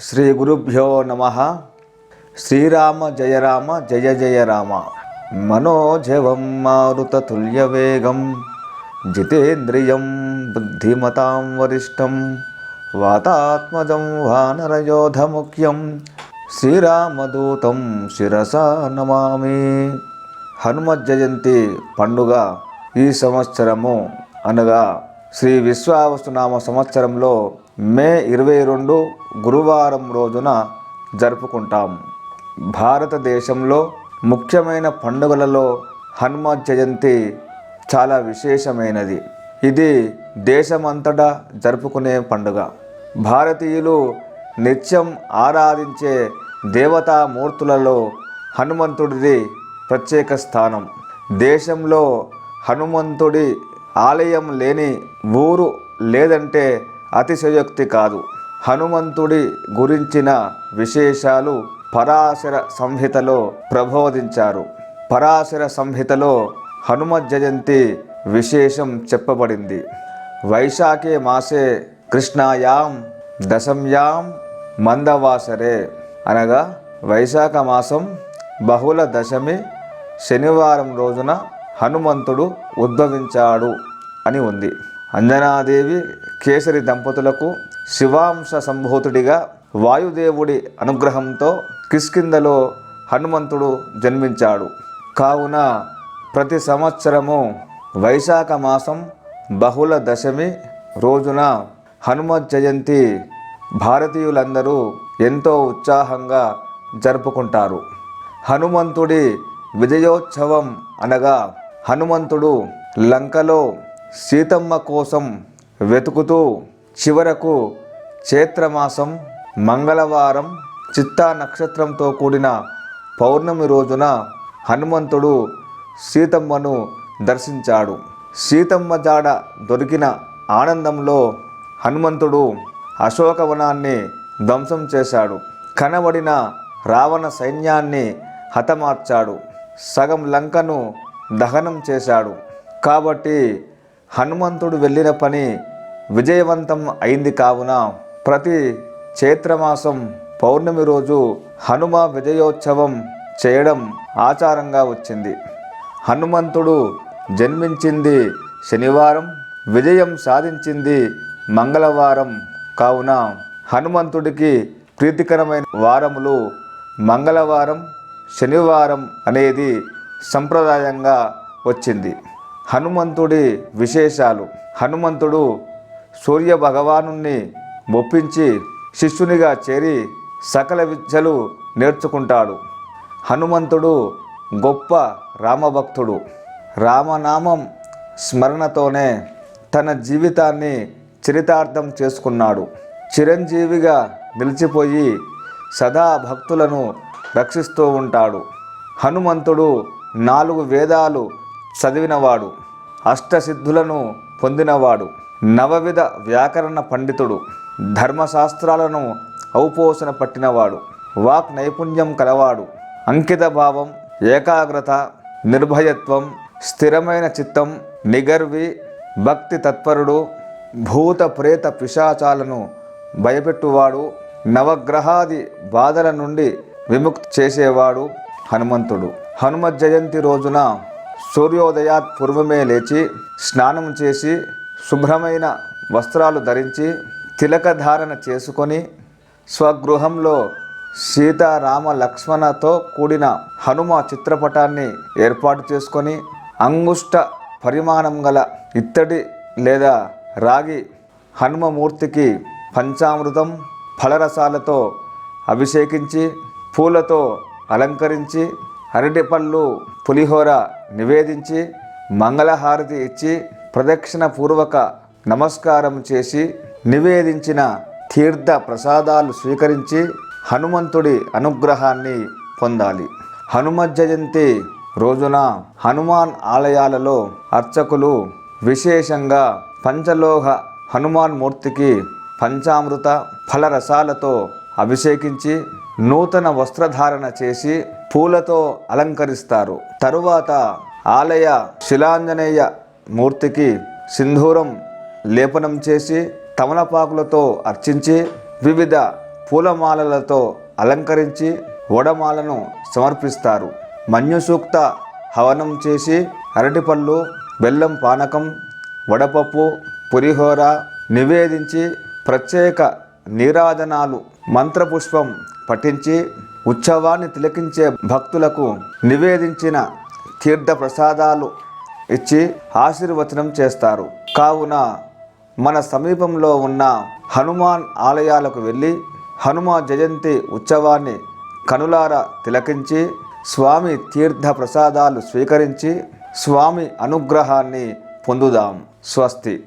శ్రీ గురుభ్యో నమ. శ్రీరామ జయ రామ జయ జయ రామ. మనోజవం మారుతతుల్యవేగం జితేంద్రియం బుద్ధిమతాం వరిష్టం. వాతాత్మజం వానరయోధముఖ్యం శ్రీరామదూతం శిరస నమామి. హనుమ జయంతి పండుగ ఈ సంవత్సరము అనగా శ్రీ విశ్వావస్తునామ సంవత్సరంలో మే ఇరవై రెండు గురువారం రోజున జరుపుకుంటాం. భారతదేశంలో ముఖ్యమైన పండుగలలో హనుమ జయంతి చాలా విశేషమైనది. ఇది దేశమంతటా జరుపుకునే పండుగ. భారతీయులు నిత్యం ఆరాధించే దేవతామూర్తులలో హనుమంతుడిది ప్రత్యేక స్థానం. దేశంలో హనుమంతుడి ఆలయం లేని ఊరు లేదంటే అతిశయోక్తి కాదు. హనుమంతుడి గురించిన విశేషాలు పరాశర సంహితలో ప్రబోధించారు. పరాశర సంహితలో హనుమ జయంతి విశేషం చెప్పబడింది. వైశాఖే మాసే కృష్ణాయాం దశమ్యాం మందవాసరే అనగా వైశాఖ మాసం బహుళ దశమి శనివారం రోజున హనుమంతుడు ఉద్భవించాడు అని ఉంది. అంజనాదేవి కేసరి దంపతులకు శివాంశ సంభూతుడిగా వాయుదేవుడి అనుగ్రహంతో కిష్కిందలో హనుమంతుడు జన్మించాడు. కావున ప్రతి సంవత్సరము వైశాఖ మాసం బహుళ దశమి రోజున హనుమ జయంతి భారతీయులందరూ ఎంతో ఉత్సాహంగా జరుపుకుంటారు. హనుమంతుడి విజయోత్సవం అనగా హనుమంతుడు లంకలో సీతమ్మ కోసం వెతుకుతూ చివరకు చైత్రమాసం మంగళవారం చిత్తా నక్షత్రంతో కూడిన పౌర్ణమి రోజున హనుమంతుడు సీతమ్మను దర్శించాడు. సీతమ్మ జాడ దొరికిన ఆనందంలో హనుమంతుడు అశోకవనాన్ని ధ్వంసం చేశాడు. కనబడిన రావణ సైన్యాన్ని హతమార్చాడు. సగం లంకను దహనం చేశాడు. కాబట్టి హనుమంతుడు వెళ్ళిన పని విజయవంతం అయింది కావున ప్రతి చైత్రమాసం పౌర్ణమి రోజు హనుమ విజయోత్సవం చేయడం ఆచారంగా వచ్చింది. హనుమంతుడు జన్మించింది శనివారం విజయం సాధించింది మంగళవారం కావున హనుమంతుడికి ప్రీతికరమైన వారములు మంగళవారం శనివారం అనేది సంప్రదాయంగా వచ్చింది. హనుమంతుడి విశేషాలు. హనుమంతుడు సూర్య భగవాను ఒప్పించి శిష్యునిగా చేరి సకల విద్యలు నేర్చుకుంటాడు. హనుమంతుడు గొప్ప రామభక్తుడు. రామనామం స్మరణతోనే తన జీవితాన్ని చరితార్థం చేసుకున్నాడు. చిరంజీవిగా నిలిచిపోయి సదా భక్తులను రక్షిస్తూ ఉంటాడు. హనుమంతుడు నాలుగు వేదాలు చదివినవాడు అష్టసిద్ధులను పొందినవాడు నవవిధ వ్యాకరణ పండితుడు ధర్మశాస్త్రాలను ఔపోసన పట్టినవాడు వాక్ నైపుణ్యం కలవాడు అంకిత భావం ఏకాగ్రత నిర్భయత్వం స్థిరమైన చిత్తం నిగర్వి భక్తి తత్పరుడు భూత ప్రేత పిశాచాలను భయపెట్టువాడు నవగ్రహాది బాధల నుండి విముక్తి చేసేవాడు హనుమంతుడు. హనుమ జయంతి రోజున సూర్యోదయాత్ పూర్వమే లేచి స్నానం చేసి శుభ్రమైన వస్త్రాలు ధరించి తిలక ధారణ చేసుకొని స్వగృహంలో సీతారామ లక్ష్మణతో కూడిన హనుమ చిత్రపటాన్ని ఏర్పాటు చేసుకొని అంగుష్ట పరిమాణం గల ఇత్తడి లేదా రాగి హనుమమూర్తికి పంచామృతం ఫలరసాలతో అభిషేకించి పూలతో అలంకరించి అరటిపళ్ళు పులిహోర నివేదించి మంగళహారతి ఇచ్చి ప్రదక్షిణ పూర్వక నమస్కారం చేసి నివేదించిన తీర్థ ప్రసాదాలు స్వీకరించి హనుమంతుడి అనుగ్రహాన్ని పొందాలి. హనుమ జయంతి రోజున హనుమాన్ ఆలయాలలో అర్చకులు విశేషంగా పంచలోహ హనుమాన్ మూర్తికి పంచామృత ఫలరసాలతో అభిషేకించి నూతన వస్త్రధారణ చేసి పూలతో అలంకరిస్తారు. తరువాత ఆలయ శిలాంజనేయ మూర్తికి సింధూరం లేపనం చేసి తమలపాకులతో అర్చించి వివిధ పూలమాలలతో అలంకరించి వడమాలను సమర్పిస్తారు. మన్యుసూక్త హవనం చేసి అరటిపళ్ళు బెల్లం పానకం వడపప్పు పులిహోర నివేదించి ప్రత్యేక నీరాజనాలు మంత్రపుష్పం పఠించి ఉత్సవాన్ని తిలకించే భక్తులకు నివేదించిన తీర్థ ప్రసాదాలు ఇచ్చి ఆశీర్వచనం చేస్తారు. కావున మన సమీపంలో ఉన్న హనుమాన్ ఆలయాలకు వెళ్ళి హనుమ జయంతి ఉత్సవాన్ని కనులార తిలకించి స్వామి తీర్థ ప్రసాదాలు స్వీకరించి స్వామి అనుగ్రహాన్ని పొందుదాం. స్వస్తి.